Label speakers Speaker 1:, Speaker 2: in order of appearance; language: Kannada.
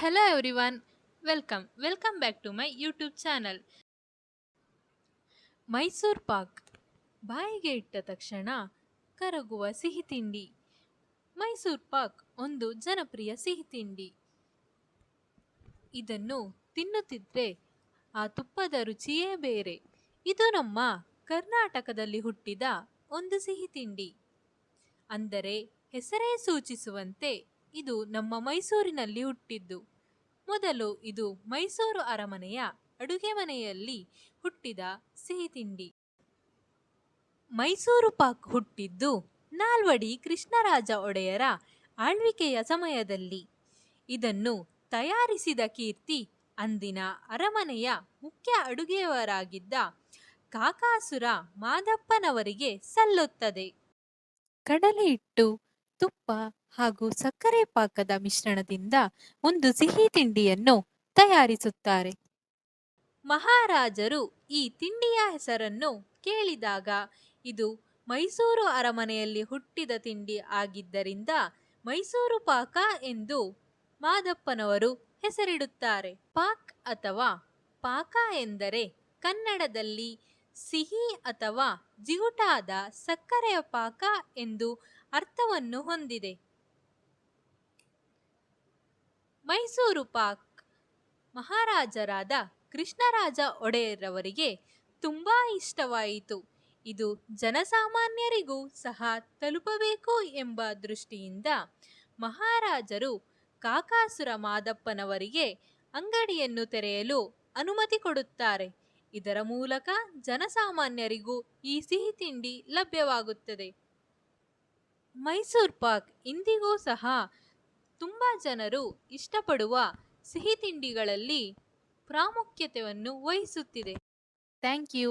Speaker 1: Hello everyone, welcome. Welcome back to my YouTube channel Mysore pak ಬಾಯಿಗೆ ಇಟ್ಟ ತಕ್ಷಣ ಕರಗುವ ಸಿಹಿ ತಿಂಡಿ. ಮೈಸೂರು ಪಾಕ್ ಒಂದು ಜನಪ್ರಿಯ ಸಿಹಿ ತಿಂಡಿ. ಇದನ್ನು ತಿನ್ನುತ್ತಿದ್ದರೆ ಆ ತುಪ್ಪದ ರುಚಿಯೇ ಬೇರೆ. ಇದು ನಮ್ಮ ಕರ್ನಾಟಕದಲ್ಲಿ ಹುಟ್ಟಿದ ಒಂದು ಸಿಹಿ ತಿಂಡಿ. ಅಂದರೆ ಹೆಸರೇ ಸೂಚಿಸುವಂತೆ ಇದು ನಮ್ಮ ಮೈಸೂರಿನಲ್ಲಿ ಹುಟ್ಟಿದ್ದು. ಮೊದಲು ಇದು ಮೈಸೂರು ಅರಮನೆಯ ಅಡುಗೆ ಮನೆಯಲ್ಲಿ ಹುಟ್ಟಿದ ಸಿಹಿ ತಿಂಡಿ. ಮೈಸೂರು ಪಾಕ್ ಹುಟ್ಟಿದ್ದು ನಾಲ್ವಡಿ ಕೃಷ್ಣರಾಜ ಒಡೆಯರ ಆಳ್ವಿಕೆಯ ಸಮಯದಲ್ಲಿ. ಇದನ್ನು ತಯಾರಿಸಿದ ಕೀರ್ತಿ ಅಂದಿನ ಅರಮನೆಯ ಮುಖ್ಯ ಅಡುಗೆಯವರಾಗಿದ್ದ ಕಾಕಾಸುರ ಮಾದಪ್ಪನವರಿಗೆ ಸಲ್ಲುತ್ತದೆ. ಕಡಲೆ ಹಿಟ್ಟು, ತುಪ್ಪ ಹಾಗೂ ಸಕ್ಕರೆ ಪಾಕದ ಮಿಶ್ರಣದಿಂದ ಒಂದು ಸಿಹಿ ತಿಂಡಿಯನ್ನು ತಯಾರಿಸುತ್ತಾರೆ. ಮಹಾರಾಜರು ಈ ತಿಂಡಿಯ ಹೆಸರನ್ನು ಕೇಳಿದಾಗ, ಇದು ಮೈಸೂರು ಅರಮನೆಯಲ್ಲಿ ಹುಟ್ಟಿದ ತಿಂಡಿ ಆಗಿದ್ದರಿಂದ ಮೈಸೂರು ಪಾಕ ಎಂದು ಮಾದಪ್ಪನವರು ಹೆಸರಿಡುತ್ತಾರೆ. ಪಾಕ್ ಅಥವಾ ಪಾಕ ಎಂದರೆ ಕನ್ನಡದಲ್ಲಿ ಸಿಹಿ ಅಥವಾ ಜಿಗುಟಾದ ಸಕ್ಕರೆಯ ಪಾಕ ಎಂದು ಅರ್ಥವನ್ನು ಹೊಂದಿದೆ. ಮೈಸೂರು ಪಾಕ್ ಮಹಾರಾಜರಾದ ಕೃಷ್ಣರಾಜ ಒಡೆಯರವರಿಗೆ ತುಂಬಾ ಇಷ್ಟವಾಯಿತು. ಇದು ಜನಸಾಮಾನ್ಯರಿಗೂ ಸಹ ತಲುಪಬೇಕು ಎಂಬ ದೃಷ್ಟಿಯಿಂದ ಮಹಾರಾಜರು ಕಾಕಾಸುರ ಮಾದಪ್ಪನವರಿಗೆ ಅಂಗಡಿಯನ್ನು ತೆರೆಯಲು ಅನುಮತಿ ಕೊಡುತ್ತಾರೆ. ಇದರ ಮೂಲಕ ಜನಸಾಮಾನ್ಯರಿಗೂ ಈ ಸಿಹಿ ತಿಂಡಿ ಲಭ್ಯವಾಗುತ್ತದೆ. ಮೈಸೂರು ಪಾಕ್ ಇಂದಿಗೂ ಸಹ ತುಂಬ ಜನರು ಇಷ್ಟಪಡುವ ಸಿಹಿ ತಿಂಡಿಗಳಲ್ಲಿ ಪ್ರಾಮುಖ್ಯತೆಯನ್ನು ವಹಿಸುತ್ತಿದೆ. Thank you.